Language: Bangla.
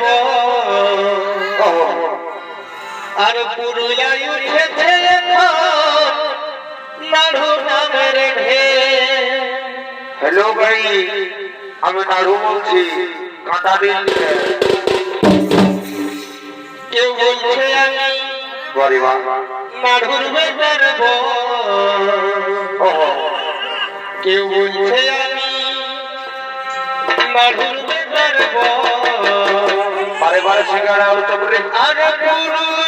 গো ও, আর পুরুলিয়ায় উঠেছে নাড়ু নামের হ্যালো ভাই আমি নাড়ু বলছি কাঁটা দিন কেউ বলছে আমি নাড়ুর কেউ বলছে আমি নাড়ুর বেতার গো বারে বারে সিঙ্গারা আলু আর পুরুলিয়ায়